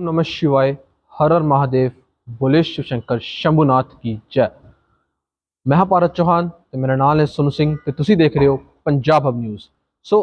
नमः शिवाय हर हर महादेव बोले शिव शंकर ਸ਼ੰਭੂਨਾਥ ਕੀ ਜੈ ਮੈਂ ਹਾਂ ਭਾਰਤ ਚੌਹਾਨ ਤੇ ਮੇਰਾ ਨਾਮ ਹੈ ਸੁਨ ਸਿੰਘ ਤੇ ਤੁਸੀਂ ਦੇਖ ਰਹੇ ਹੋ ਪੰਜਾਬ ਹਬ ਨਿਊਜ਼ ਸੋ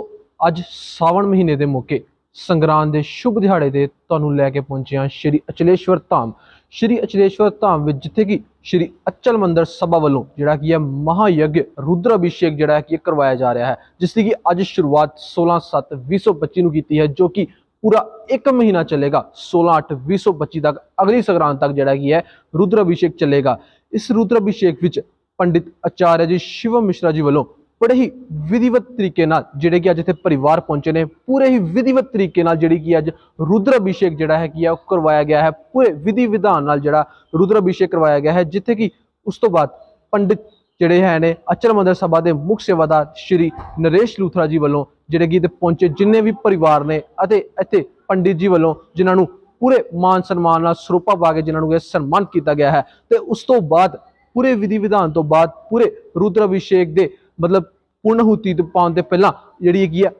ਅੱਜ ਸਾਵਣ ਮਹੀਨੇ ਦੇ ਮੌਕੇ ਸੰਗਰਾਂਦ ਦੇ ਸ਼ੁਭ ਦਿਹਾੜੇ ਦੇ ਤੁਹਾਨੂੰ ਲੈ ਕੇ ਪਹੁੰਚੇ ਹਾਂ ਸ਼੍ਰੀ ਅਚਲੇਸ਼ਵਰ ਧਾਮ ਸ਼੍ਰੀ ਅਚਲੇਸ਼ਵਰ ਧਾਮ ਵਿੱਚ ਜਿੱਥੇ ਕਿ ਸ਼੍ਰੀ ਅਚਲ ਮੰਦਰ ਸਭਾ ਵੱਲੋਂ ਜਿਹੜਾ ਕੀ ਹੈ ਮਹਾਯੱਗ ਰੁਦਰ ਅਭਿਸ਼ੇਕ ਜਿਹੜਾ ਹੈ ਕਿ ਇਹ ਕਰਵਾਇਆ ਜਾ ਰਿਹਾ ਹੈ ਜਿਸ ਦੀ ਕਿ ਅੱਜ ਸ਼ੁਰੂਆਤ 16/7/2025 ਨੂੰ ਕੀਤੀ ਹੈ ਜੋ ਕਿ ਪੂਰਾ 1 ਮਹੀਨਾ ਚੱਲੇਗਾ 16/8/2025 ਤੱਕ, ਅਗਲੀ ਸੰਗਰਾਂਦ ਤੱਕ ਜਿਹੜਾ ਕੀ ਹੈ, ਰੁਦਰ ਅਭਿਸ਼ੇਕ ਚੱਲੇਗਾ। ਇਸ ਰੁਦਰ ਅਭਿਸ਼ੇਕ ਵਿੱਚ ਪੰਡਿਤ ਆਚਾਰਿਆ ਜੀ, ਸ਼ਿਵ ਮਿਸ਼ਰਾ ਜੀ ਵੱਲੋਂ ਬੜੇ ਹੀ ਵਿਧੀਵਤ ਤਰੀਕੇ ਨਾਲ ਜਿਹੜੇ ਕਿ ਅੱਜ ਇੱਥੇ ਪਰਿਵਾਰ ਪਹੁੰਚੇ ਨੇ, ਪੂਰੇ ਹੀ ਵਿਧੀਵਤ ਤਰੀਕੇ ਨਾਲ ਜਿਹੜੀ ਕਿ ਅੱਜ ਰੁਦਰ ਅਭਿਸ਼ੇਕ ਜਿਹੜਾ ਹੈ ਕੀ ਹੈ, ਉਹ ਕਰਵਾਇਆ ਗਿਆ ਹੈ। ਪੂਰੇ ਵਿਧੀ ਵਿਧਾਨ ਨਾਲ ਜਿਹੜਾ ਰੁਦਰ ਅਭਿਸ਼ੇਕ ਕਰਵਾਇਆ ਗਿਆ ਹੈ, ਜਿੱਥੇ ਕਿ ਉਸ ਤੋਂ ਬਾਅਦ ਪੰਡਿਤ ਜਿਹੜੇ ਹੈ ਨੇ ਅਚਲ ਮੰਦਰ ਸਭਾ ਦੇ ਮੁੱਖ ਸੇਵਾਦਾਰ ਸ਼੍ਰੀ ਨਰੇਸ਼ ਲੂਥਰਾ ਜੀ ਵੱਲੋਂ ਜਿਹੜੇ ਕਿ ਇੱਥੇ ਪਹੁੰਚੇ ਜਿੰਨੇ ਵੀ ਪਰਿਵਾਰ ਨੇ ਅਤੇ ਇੱਥੇ ਪੰਡਿਤ ਜੀ ਵੱਲੋਂ ਜਿਨ੍ਹਾਂ ਨੂੰ ਪੂਰੇ ਮਾਨ ਸਨਮਾਨ ਨਾਲ ਸਰੂਪਾ ਪਾ ਕੇ ਜਿਨ੍ਹਾਂ ਨੂੰ ਇਹ ਸਨਮਾਨ ਕੀਤਾ ਗਿਆ ਹੈ ਤੇ ਉਸ ਤੋਂ ਬਾਅਦ ਪੂਰੇ ਵਿਧੀ ਵਿਧਾਨ ਤੋਂ ਬਾਅਦ ਪੂਰੇ ਰੁਦਰ ਅਭਿਸ਼ੇਕ ਦੇ ਮਤਲਬ ਪੂਰਨਹੂਤੀ ਤੋਂ ਪਾਉਣ ਤੇ ਪਹਿਲਾਂ ਜਿਹੜੀ ਹੈਗੀ ਆ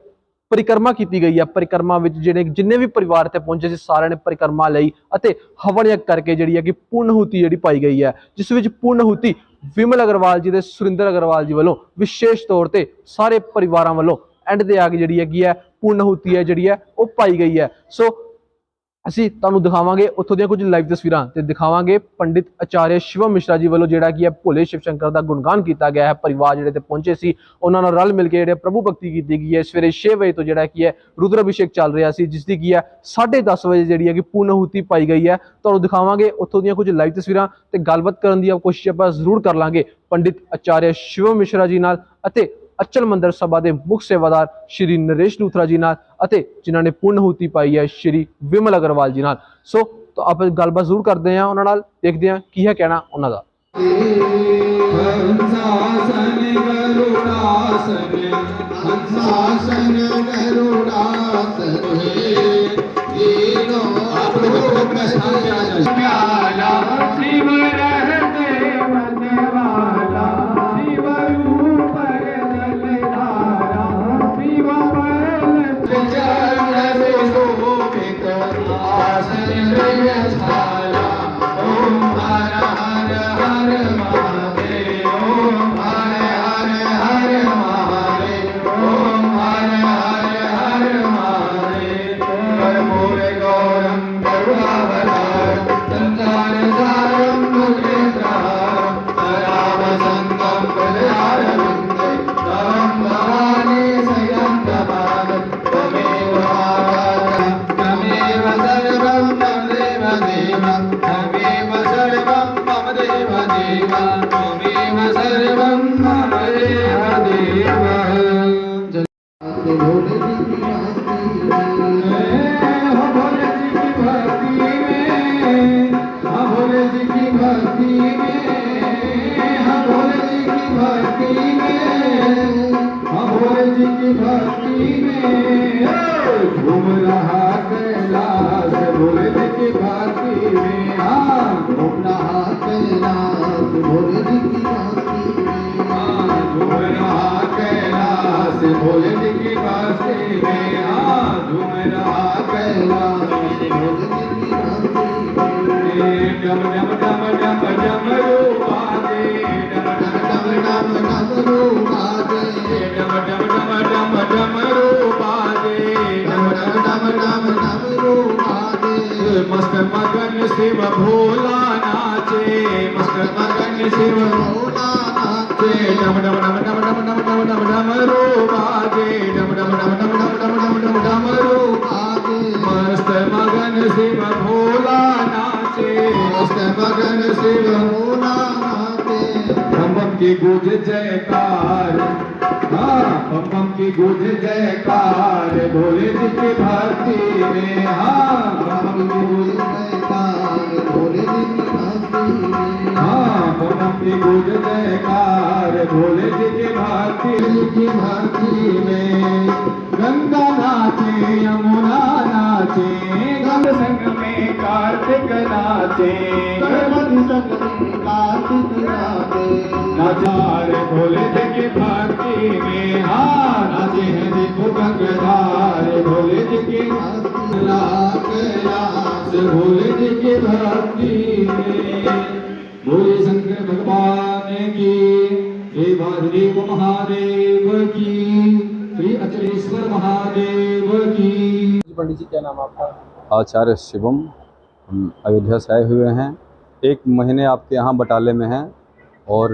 ਪਰਿਕਰਮਾ ਕੀਤੀ ਗਈ ਹੈ ਪਰਿਕਰਮਾ ਵਿੱਚ ਜਿਹੜੇ ਜਿੰਨੇ ਵੀ ਪਰਿਵਾਰ 'ਤੇ ਪਹੁੰਚੇ ਸੀ, ਸਾਰਿਆਂ ਨੇ ਪਰਿਕਰਮਾ ਲਈ ਅਤੇ ਹਵਨ ਯੱਗ ਕਰਕੇ ਜਿਹੜੀ ਹੈ ਕਿ ਪੂਰਨਹੂਤੀ ਜਿਹੜੀ ਪਾਈ ਗਈ ਹੈ ਜਿਸ ਵਿੱਚ ਪੂਰਨਹੂਤੀ ਵਿਮਲ ਅਗਰਵਾਲ ਜੀ ਦੇ ਸੁਰਿੰਦਰ ਅਗਰਵਾਲ ਜੀ ਵੱਲੋਂ ਵਿਸ਼ੇਸ਼ ਤੌਰ ਤੇ ਸਾਰੇ ਪਰਿਵਾਰਾਂ ਵੱਲੋਂ ਐਂਡ ਦੇ ਆ ਕੇ ਜਿਹੜੀ ਹੈਗੀ ਹੈ ਪੂਰਨਹੂਤੀ ਹੈ ਜਿਹੜੀ ਹੈ ਉਹ ਪਾਈ ਗਈ ਹੈ ਸੋ ਅਸੀਂ ਤੁਹਾਨੂੰ ਦਿਖਾਵਾਂਗੇ ਉੱਥੋਂ ਦੀਆਂ ਕੁਝ ਲਾਈਵ ਤਸਵੀਰਾਂ ਤੇ ਦਿਖਾਵਾਂਗੇ ਪੰਡਿਤ ਆਚਾਰਿਆ ਸ਼ਿਵਮ ਮਿਸ਼ਰਾ ਜੀ ਵੱਲੋਂ ਜਿਹੜਾ ਕੀ ਹੈ ਭੋਲੇ ਸ਼ਿਵ ਸ਼ੰਕਰ ਦਾ ਗੁਣਗਾਨ ਕੀਤਾ ਗਿਆ ਹੈ। ਪਰਿਵਾਰ ਜਿਹੜੇ ਤੇ ਪਹੁੰਚੇ ਸੀ, ਉਹਨਾਂ ਨਾਲ ਰਲ ਮਿਲ ਕੇ ਜਿਹੜੇ ਪ੍ਰਭੂ ਭਗਤੀ ਕੀਤੀ ਗਈ ਹੈ। ਸਵੇਰੇ 6 ਵਜੇ ਤੋਂ ਜਿਹੜਾ ਕੀ ਹੈ ਰੁਦਰ ਅਭਿਸ਼ੇਕ ਚੱਲ ਰਿਹਾ ਸੀ ਜਿਸ ਦੀ ਕੀ ਹੈ 10:30 ਵਜੇ ਜਿਹੜੀ ਹੈ ਕਿ ਪੂਰਨਹੂਤੀ ਪਾਈ ਗਈ ਹੈ। ਤੁਹਾਨੂੰ ਦਿਖਾਵਾਂਗੇ ਉੱਥੋਂ ਦੀਆਂ ਕੁਝ ਲਾਈਵ ਤਸਵੀਰਾਂ ਤੇ ਗੱਲਬਾਤ ਕਰਨ ਦੀ ਕੋਸ਼ਿਸ਼ ਆਪਾਂ ਜ਼ਰੂਰ ਕਰ ਲਾਂਗੇ ਪੰਡਿਤ ਆਚਾਰਿਆ ਸ਼ਿਵਮ ਮਿਸ਼ਰਾ ਜੀ ਨਾਲ ਅਤੇ ਅਚਲ ਮੰਦਰ ਸਭਾ ਦੇ ਮੁੱਖ ਸੇਵਾਦਾਰ ਸ਼੍ਰੀ ਨਰੇਸ਼ ਲੂਥਰਾ ਜੀ ਨਾਲ ਅਤੇ ਜਿਨ੍ਹਾਂ ਨੇ ਪੁੰਨਹੂਤੀ ਪਾਈ ਹੈ ਸ਼੍ਰੀ ਵਿਮਲ ਅਗਰਵਾਲ ਜੀ ਨਾਲ। ਸੋ, ਤਾਂ ਆਪਾਂ ਗੱਲਬਾਤ ਜ਼ਰੂਰ ਕਰਦੇ ਹਾਂ ਉਹਨਾਂ ਨਾਲ, ਦੇਖਦੇ ਹਾਂ ਕੀ ਹੈ ਕਹਿਣਾ ਉਹਨਾਂ ਦਾ। की भक्ति में हाँ भोले जी की भक्ति में घूम रहा कैलाश भोले जी की भक्ति में हाँ घूम रहा कैलाश भोले जी की भक्ति में हाँ घूम रहा कैलाश भोले जी की भक्ति में हाँ झूम रहा डम डम शिव भोला नाचे मस्त शिव भोला नाचे की गूंज जयकार हाँ बम की गूंज जयकार भोले जी की भक्ति में हाँ। में गंगा नाचे यमुना नाचे गंग संग में कार्तिक नाचे गणपति संग में कार्तिक नाचे नाचार भोले की भक्ति में हाँ नाचे हैं देखो गंगधार भोले जी की भक्ति भोले जी की भक्ति में भोले जी, क्या नाम आपका? आचार्य शिवम, हम अयोध्या से आए हुए हैं। एक महीने आपके यहाँ बटाले में हैं और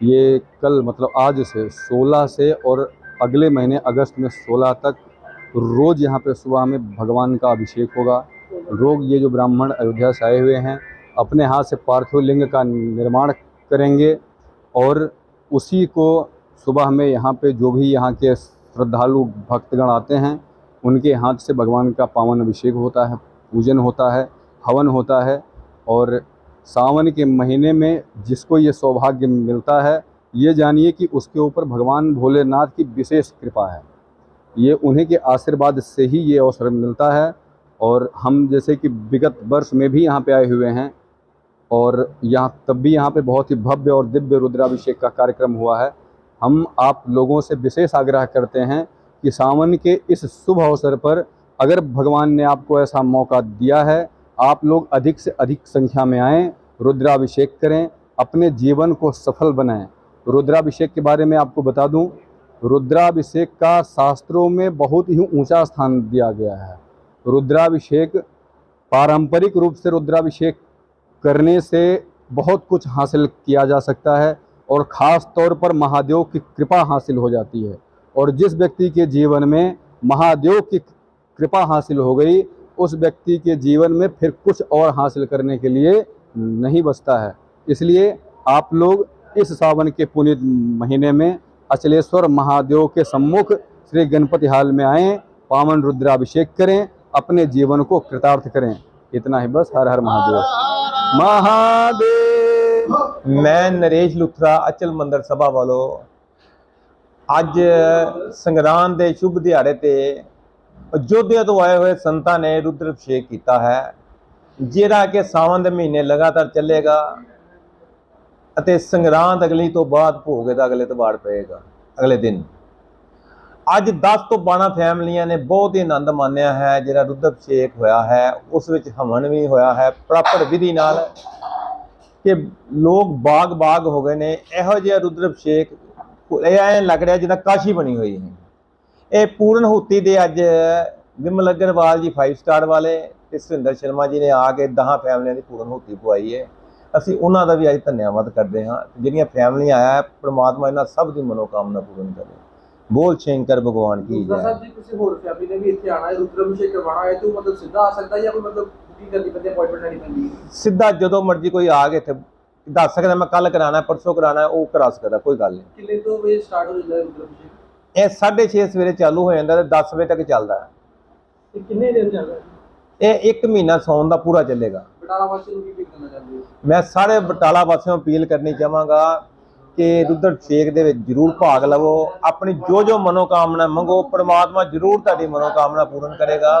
ये कल मतलब आज से 16 से और अगले महीने अगस्त में 16 तक रोज़ यहाँ पे सुबह में भगवान का अभिषेक होगा। रोग ये जो ब्राह्मण अयोध्या से आए हुए हैं, अपने हाथ से पार्थिव लिंग का निर्माण करेंगे और उसी को सुबह में यहाँ पे जो भी यहाँ के श्रद्धालु, भक्तगण आते हैं उनके हाथ से भगवान का पावन अभिषेक होता है, पूजन होता है, हवन होता है और सावन के महीने में जिसको ये सौभाग्य मिलता है, ये जानिए कि उसके ऊपर भगवान भोलेनाथ की विशेष कृपा है। ये उन्हीं के आशीर्वाद से ही ये अवसर मिलता है और हम जैसे कि विगत वर्ष में भी यहाँ पे आए हुए हैं और यहाँ तब भी यहाँ पे बहुत ही भव्य और दिव्य रुद्राभिषेक का कार्यक्रम हुआ है। हम आप लोगों से विशेष आग्रह करते हैं कि सावन के इस शुभ अवसर पर अगर भगवान ने आपको ऐसा मौका दिया है, आप लोग अधिक से अधिक संख्या में आएँ, रुद्राभिषेक करें, अपने जीवन को सफल बनाएँ। रुद्राभिषेक के बारे में आपको बता दूँ, रुद्राभिषेक का शास्त्रों में बहुत ही ऊँचा स्थान दिया गया है। रुद्राभिषेक, पारंपरिक रूप से रुद्राभिषेक करने से बहुत कुछ हासिल किया जा सकता है और ख़ास तौर पर महादेव की कृपा हासिल हो जाती है। और जिस व्यक्ति के जीवन में महादेव की कृपा हासिल हो गई, उस व्यक्ति के जीवन में फिर कुछ और हासिल करने के लिए नहीं बचता है। इसलिए आप लोग इस सावन के पुण्य महीने में अचलेश्वर महादेव के सम्मुख श्री गणपति हाल में आएँ, पावन रुद्राभिषेक करें, अपने जीवन को कृतार्थ करें। इतना ही बस। हर हर महादेव। महादेव। मैं नरेश लुथरा, अचल मंदिर सभा वालों। ਅੱਜ ਸੰਗਰਾਂਦ ਦੇ ਸ਼ੁਭ ਦਿਹਾੜੇ ਤੇ ਅਯੋਧਿਆ ਤੋਂ ਆਏ ਹੋਏ ਸੰਤਾਂ ਨੇ ਰੁਦਰ ਅਭਿਸ਼ੇਕ ਕੀਤਾ ਹੈ, ਜਿਹੜਾ ਕਿ ਸਾਵਣ ਦੇ ਮਹੀਨੇ ਲਗਾਤਾਰ ਚੱਲੇਗਾ ਅਤੇ ਸੰਗਰਾਂਦ ਅਗਲੀ ਤੋਂ ਬਾਅਦ ਭੋਗ ਦਾ ਅਗਲੇ ਤਵਾੜ ਪਏਗਾ, ਅਗਲੇ ਦਿਨ। ਅੱਜ 10 ਤੋਂ 12 ਫੈਮਲੀਆਂ ਨੇ ਬਹੁਤ ਹੀ ਆਨੰਦ ਮਾਣਿਆ ਹੈ, ਜਿਹੜਾ ਰੁਦਰ ਅਭਿਸ਼ੇਕ ਹੋਇਆ ਹੈ, ਉਸ ਵਿੱਚ ਹਵਨ ਵੀ ਹੋਇਆ ਹੈ, ਪ੍ਰੋਪਰ ਵਿਧੀ ਨਾਲ ਕਿ ਲੋਕ ਬਾਗ ਬਾਗ ਹੋ ਗਏ ਨੇ, ਇਹੋ ਜਿਹਾ ਰੁਦਰ ਅਭਿਸ਼ੇਕ ਇਹ ਐਂ ਲੱਗ ਰਿਹਾ ਜਿੱਦਾਂ ਕਾਸ਼ੀ ਬਣੀ ਹੋਈ ਹੈ। ਇਹ ਪੂਰਨ ਹੁਤੀ ਦੇ ਅੱਜ ਵਿਮਲ ਅਗਰਵਾਲ ਜੀ 5 ਸਟਾਰ ਵਾਲੇ ਤੇ ਸੁਰਿੰਦਰ ਸ਼ਰਮਾ ਜੀ ਨੇ ਆ ਕੇ 10 ਫੈਮਲੀਆਂ ਦੀ ਪੂਰਨ ਹੁਤੀ ਪਵਾਈ ਹੈ। ਅਸੀਂ ਉਹਨਾਂ ਦਾ ਵੀ ਅੱਜ ਧੰਨਵਾਦ ਕਰਦੇ ਹਾਂ। ਜਿਹੜੀਆਂ ਫੈਮਲੀਆਂ ਆਇਆ ਪ੍ਰਮਾਤਮਾ ਇਹਨਾਂ ਸਭ ਦੀ ਮਨੋਕਾਮਨਾ ਪੂਰਨ ਕਰੇ। ਬੋਲ ਸ਼ੰਕਰ ਭਗਵਾਨ ਕੀ ਜੈ। ਸਾਹਿਬ ਜੀ ਕਿਸੇ ਹੋਰ ਫੈਮਿਲੀ ਨੇ ਵੀ ਇੱਥੇ ਆਣਾ ਹੈ ਰੁਦਰਾਭਿਸ਼ੇਕ ਕਰਵਾਉਣਾ ਹੈ ਤਾਂ ਮਤਲਬ ਸਿੱਧਾ ਆ ਸਕਦਾ ਹੈ ਜਾਂ ਕੋਈ ਮਤਲਬ ਬੁਕਿੰਗ ਕਰਨੀ ਪੈਂਦੀ ਅਪਾਇੰਟਮੈਂਟ ਲੈਣੀ ਪੈਂਦੀ ਸਿੱਧਾ ਜਦੋਂ ਮਰਜ਼ੀ ਕੋਈ ਆ ਕੇ ਇੱਥੇ ਦੱਸ ਸਕਦਾ ਮੈਂ ਕੱਲ ਕਰਾਣਾ ਪਰਸੋਂ ਕਰਾਣਾ ਉਹ ਕਰਾ ਸਕਦਾ ਕੋਈ ਗੱਲ ਨਹੀਂ। ਕਿੰਨੇ ਤੋਂ ਵਜੇ ਸਟਾਰਟ ਹੋ ਜਾਂਦਾ ਹੈ ਰੁਦਰਾਭਿਸ਼ੇਕ ਇਹ 6:30 ਸਵੇਰੇ ਚਾਲੂ ਹੋ ਜਾਂਦਾ ਤੇ 10 ਵਜੇ ਤੱਕ ਚੱਲਦਾ। ਹੈ ਇਹ ਕਿੰਨੇ ਦਿਨ ਚੱਲਦਾ? ਹੈ ਇਹ 1 ਮਹੀਨਾ ਸੌਣ ਦਾ ਪੂਰਾ ਚੱਲੇਗਾ। ਬਟਾਲਾ ਵਾਸੀ ਨੂੰ ਕੀ ਅਪੀਲ ਕਰਨਾ ਚਾਹੁੰਦੇ ਮੈਂ ਸਾਰੇ ਬਟਾਲਾ ਵਾਸੀਆਂ ਨੂੰ ਅਪੀਲ ਕਰਨੀ ਚਾਹਾਂਗਾ ਕਿ ਰੁਦਰ ਛੇਕ ਦੇ ਵਿੱਚ ਜਰੂਰ ਭਾਗ ਲਵੋ। ਆਪਣੀ ਜੋ ਜੋ ਮਨੋਕਾਮਨਾ ਮੰਗੋ ਪ੍ਰਮਾਤਮਾ ਜਰੂਰ ਤੁਹਾਡੀ ਮਨੋਕਾਮਨਾ ਪੂਰਨ ਕਰੇਗਾ।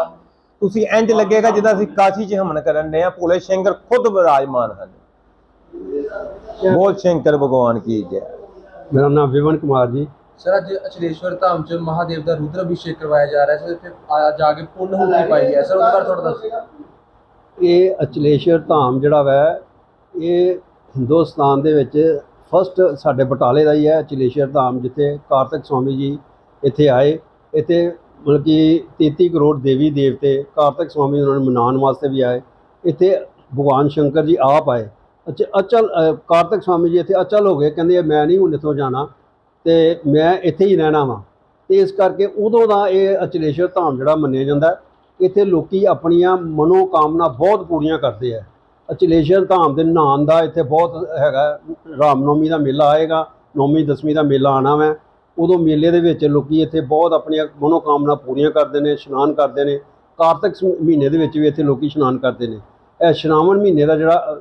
ਤੁਸੀਂ ਇੰਜ ਲੱਗੇਗਾ ਜਿੱਦਾਂ ਅਸੀਂ ਕਾਸ਼ੀ 'ਚ ਹਮਨ ਕਰਨ ਦੇ ਆ ਭੋਲੇ ਸ਼ੰਕਰ ਖੁਦ ਵਿਰਾਜਮਾਨ ਹਨ। ਬੋਲ ਸ਼ੰਕਰ ਭਗਵਾਨ ਕੀ ਜੈ। ਮੇਰਾ ਨਾਮ ਵਿਵਨ ਕੁਮਾਰ ਜੀ। ਸਰ ਅੱਜ ਅਚਲੇਸ਼ਵਰ ਧਾਮ ਚ ਮਹਾਦੇਵ ਦਾ ਰੁਦਰਾਭਿਸ਼ੇਕ ਕਰਵਾਇਆ ਜਾ ਰਿਹਾ ਹੈ ਸਰ ਇੱਥੇ ਆ- ਜਾ ਕੇ ਪੁੰਨ ਹੁੰਦੀ ਪਾਈ ਹੈ ਸਰ ਉਹਦੇ ਬਾਰੇ ਥੋੜਾ ਦੱਸੋ। ਇਹ ਅਚਲੇਸ਼ਵਰ ਧਾਮ ਜਿਹੜਾ ਵੈ ਇਹ ਹਿੰਦੁਸਤਾਨ ਦੇ ਵਿੱਚ ਫਸਟ ਸਾਡੇ ਬਟਾਲੇ ਦਾ ਹੀ ਹੈ ਅਚਲੇਸ਼ਵਰ ਧਾਮ ਜਿੱਥੇ ਕਾਰਤਿਕ ਸਵਾਮੀ ਜੀ ਇੱਥੇ ਆਏ। ਇੱਥੇ ਮਤਲਬ ਕਿ 33 ਕਰੋੜ ਦੇਵੀ ਦੇਵਤੇ ਕਾਰਤਿਕ ਸਵਾਮੀ ਉਹਨਾਂ ਨੂੰ ਮਨਾਉਣ ਵਾਸਤੇ ਵੀ ਆਏ। ਇੱਥੇ ਭਗਵਾਨ ਸ਼ੰਕਰ ਜੀ ਆਪ ਆਏ। ਅੱਛਾ ਅਚਲ ਅ, ਕਾਰਤਿਕ ਸਵਾਮੀ ਜੀ ਇੱਥੇ ਅਚਲ ਹੋ ਗਏ ਕਹਿੰਦੇ ਮੈਂ ਨਹੀਂ ਹੁਣ ਇੱਥੋਂ ਜਾਣਾ ਤੇ ਮੈਂ ਇੱਥੇ ਹੀ ਰਹਿਣਾ ਵਾਂ। ਤੇ ਇਸ ਕਰਕੇ ਉਦੋਂ ਦਾ ਇਹ ਅਚਲੇਸ਼ਵਰ ਧਾਮ ਜਿਹੜਾ ਮੰਨਿਆ ਜਾਂਦਾ ਇੱਥੇ ਲੋਕੀ ਆਪਣੀਆਂ ਮਨੋ ਕਾਮਨਾ ਬਹੁਤ ਪੂਰੀਆਂ ਕਰਦੇ ਆ। ਅਚਲੇਸ਼ਵਰ ਧਾਮ ਦੇ ਨਾਨ ਦਾ ਇੱਥੇ ਬਹੁਤ ਹੈਗਾ ਰਾਮਨੌਮੀ ਦਾ ਮੇਲਾ ਆਏਗਾ ਨੌਵੀਂ ਦਸਵੀਂ ਦਾ ਮੇਲਾ ਆਣਾ ਵੈ। ਉਦੋਂ ਮੇਲੇ ਦੇ ਵਿੱਚ ਲੋਕੀ ਇੱਥੇ ਬਹੁਤ ਆਪਣੀਆਂ ਮਨੋ ਕਾਮਨਾ ਪੂਰੀਆਂ ਕਰਦੇ ਨੇ ਇਸ਼ਨਾਨ ਕਰਦੇ ਨੇ। ਕਾਰਤਿਕ ਮਹੀਨੇ ਦੇ ਵਿੱਚ ਵੀ ਇੱਥੇ ਲੋਕੀ ਇਸ਼ਨਾਨ ਕਰਦੇ ਨੇ। ਇਹ ਸ਼ਰਾਵਣ ਮਹੀਨੇ ਦਾ ਜਿਹੜਾ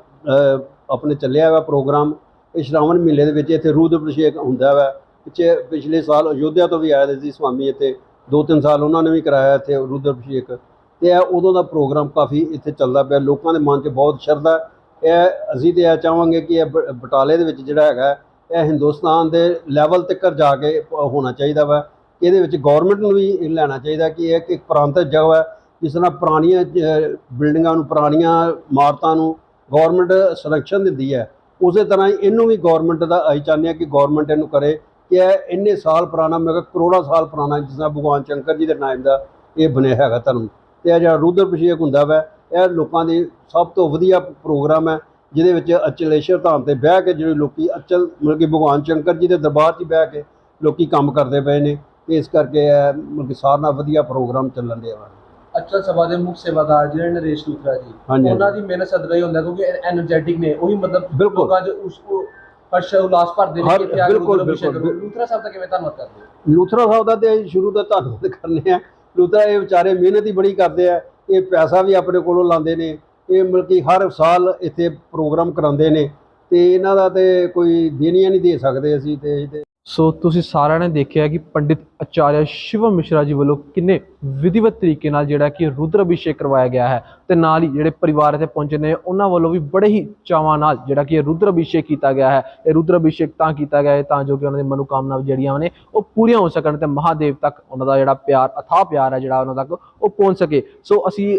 ਆਪਣੇ ਚੱਲਿਆ ਵਾ ਪ੍ਰੋਗਰਾਮ, ਇਹ ਸ਼ਰਾਵਣ ਮਹੀਨੇ ਦੇ ਵਿੱਚ ਇੱਥੇ ਰੂਦ ਅਭਿਸ਼ੇਕ ਹੁੰਦਾ ਵਾ। ਪਿੱਛੇ ਪਿਛਲੇ ਸਾਲ ਅਯੋਧਿਆ ਤੋਂ ਵੀ ਆਏ ਸੀ ਸਵਾਮੀ ਇੱਥੇ ਦੋ ਤਿੰਨ ਸਾਲ ਉਹਨਾਂ ਨੇ ਵੀ ਕਰਾਇਆ ਇੱਥੇ ਰੁਦਰ ਅਭਿਸ਼ੇਕ। ਤੇ ਇਹ ਉਦੋਂ ਦਾ ਪ੍ਰੋਗਰਾਮ ਕਾਫੀ ਇੱਥੇ ਚੱਲਦਾ ਪਿਆ, ਲੋਕਾਂ ਦੇ ਮਨ 'ਚ ਬਹੁਤ ਸ਼ਰਧਾ। ਇਹ ਅਸੀਂ ਤੇ ਇਹ ਚਾਹਾਂਗੇ ਕਿ ਇਹ ਬ- ਬਟਾਲੇ ਦੇ ਵਿੱਚ ਜਿਹੜਾ ਹੈਗਾ, ਇਹ ਹਿੰਦੁਸਤਾਨ ਦੇ ਲੈਵਲ ਤੱਕ ਜਾ ਕੇ ਹੋਣਾ ਚਾਹੀਦਾ ਵਾ। ਇਹਦੇ ਵਿੱਚ ਗਵਰਨਮੈਂਟ ਨੂੰ ਵੀ ਇਹ ਲੈਣਾ ਚਾਹੀਦਾ ਕਿ ਇਹ ਇੱਕ ਪ੍ਰਾਂਤਕ ਜਗ੍ਹਾ ਹੈ ਜਿਸ ਤਰ੍ਹਾਂ ਪੁਰਾਣੀਆਂ ਬਿਲਡਿੰਗਾਂ ਨੂੰ, ਪੁਰਾਣੀਆਂ ਇਮਾਰਤਾਂ ਨੂੰ ਗਵਰਨਮੈਂਟ ਸੰਰਕਸ਼ਨ ਦਿੰਦੀ ਹੈ। ਉਸੇ ਤਰ੍ਹਾਂ ਹੀ ਇਹਨੂੰ ਵੀ ਗਵਰਨਮੈਂਟ ਦਾ ਅਸੀਂ ਚਾਹੁੰਦੇ ਹਾਂ ਕਿ ਗਵਰਨਮੈਂਟ ਇਹਨੂੰ ਕਰੇ ਕਿ ਇਹ ਇੰਨੇ ਸਾਲ ਪੁਰਾਣਾ, ਮੈਂ ਕਿਹਾ ਕਰੋੜਾਂ ਸਾਲ ਪੁਰਾਣਾ ਜਿਸ ਤਰ੍ਹਾਂ ਭਗਵਾਨ ਸ਼ੰਕਰ ਜੀ ਦੇ ਨਾਮ ਦਾ ਇਹ ਬਣਿਆ ਹੈਗਾ ਧਰਮ। ਤੇ ਇਹ ਜਿਹੜਾ ਰੁਦਰ ਅਭਿਸ਼ੇਕ ਹੁੰਦਾ ਵੈ, ਇਹ ਲੋਕਾਂ ਦੀ ਸਭ ਤੋਂ ਵਧੀਆ ਪ੍ਰੋਗਰਾਮ ਹੈ, ਜਿਹਦੇ ਵਿੱਚ ਅਚਲੇਸ਼ਵਰ ਧਾਮ ਤੇ ਬਹਿ ਕੇ ਜਿਹੜੇ ਲੋਕੀ ਅਚਲ, ਮਤਲਬ ਕਿ ਭਗਵਾਨ ਸ਼ੰਕਰ ਜੀ ਦੇ ਦਰਬਾਰ 'ਚ ਬਹਿ ਕੇ ਲੋਕੀ ਕੰਮ ਕਰਦੇ ਪਏ ਨੇ। ਇਸ ਕਰਕੇ ਇਹ ਮਤਲਬ ਕਿ ਸਾਰਿਆਂ ਨਾਲ ਵਧੀਆ ਪ੍ਰੋਗਰਾਮ ਚੱਲਣ ਡਿਆ ਵਾ। ਅਚਲ ਸਭਾ ਦੇ ਮੁੱਖ ਸੇਵਾਦਾਰ ਜਿਹੜੇ ਨਰੇਸ਼ ਲੂਥਰਾ ਜੀ ਹਾਂਜੀ। ਉਹਨਾਂ ਦੀ ਮਿਹਨਤ ਸਦਕਾ ਹੀ ਹੁੰਦਾ ਕਿਉਂਕਿ ਐਨਰਜੈਟਿਕ ਨੇ ਉਹੀ ਮਤਲਬ ਬਿਲਕੁਲ। ਲੋਕਾਂ ਉਸ ਉਹ ਹਰਸ਼ ਉਲਾਸ ਭਰਦੇ ਨੇ ਹਰ- ਕਿ ਇੱਥੇ ਆ ਕੇ ਬਿਲਕੁਲ, ਅਭਿਸ਼ੇਕ ਲੂਥਰਾ ਸਾਹਿਬ ਦਾ ਕਿਵੇਂ ਧੰਨਵਾਦ ਕਰਦੇ ਹੋ? ਲੂਥਰਾ ਸਾਹਿਬ ਦਾ ਤੇ ਅਸੀਂ ਸ਼ੁਰੂ ਤੋਂ ਧੰਨਵਾਦ ਕਰਨੇ ਆ। ਲੂਥਰਾ ਇਹ ਵਿਚਾਰੇ ਮਿਹਨਤ ਹੀ ਬੜੀ ਕਰਦੇ ਆ। ਇਹ ਪੈਸਾ ਵੀ ਆਪਣੇ ਕੋਲੋਂ ਲਾਉਂਦੇ ਨੇ। ਇਹ ਮਤਲਬ ਕਿ ਹਰ ਸਾਲ ਇੱਥੇ ਪ੍ਰੋਗਰਾਮ ਕਰਾਉਂਦੇ ਨੇ। ਤੇ ਇਹਨਾਂ ਦਾ ਤੇ ਕੋਈ ਦੇਣੀਆਂ ਨਹੀਂ ਦੇ ਸਕਦੇ ਅਸੀਂ ਤੇ ਅਸੀਂ ਤੇ ਸੋ ਤੁਸੀਂ ਸਾਰਿਆਂ ਨੇ ਦੇਖਿਆ ਕਿ ਪੰਡਿਤ ਆਚਾਰਿਆ ਸ਼ਿਵਮ ਮਿਸ਼ਰਾ ਜੀ ਵੱਲੋਂ ਕਿੰਨੇ ਵਿਧੀਵਤ ਤਰੀਕੇ ਨਾਲ ਜਿਹੜਾ ਕਿ ਰੁਦਰ ਅਭਿਸ਼ੇਕ ਕਰਵਾਇਆ ਗਿਆ ਹੈ ਤੇ ਨਾਲ ਹੀ ਜਿਹੜੇ ਪਰਿਵਾਰ ਇੱਥੇ ਪਹੁੰਚੇ ਨੇ, ਉਹਨਾਂ ਵੱਲੋਂ ਵੀ ਬੜੇ ਹੀ ਚਾਵਾਂ ਨਾਲ ਜਿਹੜਾ ਕਿ ਇਹ ਰੁਦਰ ਅਭਿਸ਼ੇਕ ਕੀਤਾ ਗਿਆ ਹੈ। ਇਹ ਰੁਦਰ ਅਭਿਸ਼ੇਕ ਤਾਂ ਕੀਤਾ ਗਿਆ ਹੈ, ਤਾਂ ਜੋ ਕਿ ਉਹਨਾਂ ਦੀ ਮਨੋਕਾਮਨਾ ਜਿਹੜੀਆਂ ਨੇ, ਉਹ ਪੂਰੀਆਂ ਹੋ ਸਕਣ ਤੇ ਮਹਾਦੇਵ ਤੱਕ ਉਹਨਾਂ ਦਾ ਜਿਹੜਾ ਪਿਆਰ, ਅਥਾਹ ਪਿਆਰ ਹੈ ਜਿਹੜਾ ਉਹਨਾਂ ਤੱਕ ਉਹ ਪਹੁੰਚ ਸਕੇ। ਸੋ ਅਸੀਂ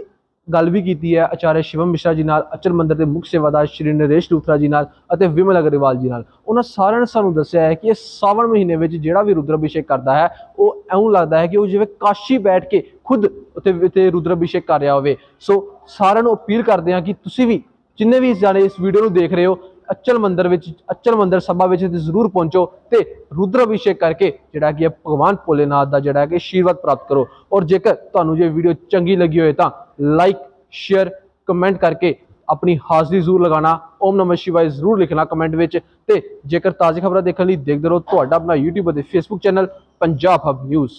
ਗੱਲ ਵੀ ਕੀਤੀ ਹੈ ਆਚਾਰਿਆ ਸ਼ਿਵਮ ਮਿਸ਼ਰਾ ਜੀ ਨਾਲ, ਅਚਰ ਮੰਦਰ ਦੇ ਮੁੱਖ ਸੇਵਾਦਾਰ ਸ਼੍ਰੀ ਨਰੇਸ਼ ਲੂਥਰਾ ਜੀ ਨਾਲ ਅਤੇ ਵਿਮਲ ਅਗਰਵਾਲ ਜੀ ਨਾਲ। ਉਹਨਾਂ ਸਾਰਿਆਂ ਨੇ ਸਾਨੂੰ ਦੱਸਿਆ ਹੈ ਕਿ ਇਹ ਸਾਵਣ ਮਹੀਨੇ ਵਿੱਚ ਜਿਹੜਾ ਵੀ ਰੁਦਰ ਅਭਿਸ਼ੇਕ ਕਰਦਾ ਹੈ, ਉਹ ਐਉਂ ਲੱਗਦਾ ਹੈ ਕਿ ਉਹ ਜਿਵੇਂ ਕਾਸ਼ੀ ਬੈਠ ਕੇ ਖੁਦ ਉੱਥੇ ਉੱਥੇ ਰੁਦਰ ਅਭਿਸ਼ੇਕ ਕਰ ਰਿਹਾ ਹੋਵੇ। ਸੋ ਸਾਰਿਆਂ ਨੂੰ ਅਪੀਲ ਕਰਦੇ ਹਾਂ ਕਿ ਤੁਸੀਂ ਵੀ ਜਿੰਨੇ ਵੀ ਜਾਣੇ ਇਸ ਵੀਡੀਓ ਨੂੰ ਦੇਖ ਰਹੇ ਹੋ ਅਚਲ ਮੰਦਰ ਵਿੱਚ, ਅਚਲ ਮੰਦਰ ਸਭਾ ਵਿੱਚ ਜ਼ਰੂਰ ਪਹੁੰਚੋ ਤੇ ਰੁਦਰ ਅਭਿਸ਼ੇਕ ਕਰਕੇ ਜਿਹੜਾ ਕਿ ਇਹ ਭਗਵਾਨ ਭੋਲੇਨਾਥ ਦਾ ਜਿਹੜਾ ਕਿ ਆਸ਼ੀਰਵਾਦ ਪ੍ਰਾਪਤ ਕਰੋ। ਔਰ ਜੇਕਰ ਤੁਹਾਨੂੰ ਜੇ ਵੀਡੀਓ ਚੰਗੀ ਲੱਗੀ ਹੋਵੇ ਤਾਂ ਲਾਈਕ ਸ਼ੇਅਰ ਕਮੈਂਟ ਕਰਕੇ ਆਪਣੀ ਹਾਜ਼ਰੀ ਜ਼ਰੂਰ ਲਗਾਉਣਾ। ਓਮ ਨਮः ਸ਼ਿਵਾਏ ਜ਼ਰੂਰ ਲਿਖਣਾ ਕਮੈਂਟ ਵਿੱਚ। ਤੇ ਜੇਕਰ ਤਾਜ਼ੀ ਖਬਰਾਂ ਦੇਖਣ ਲਈ ਦੇਖਦੇ ਰਹੋ ਤੁਹਾਡਾ ਆਪਣਾ YouTube ਅਤੇ Facebook channel Punjab hub news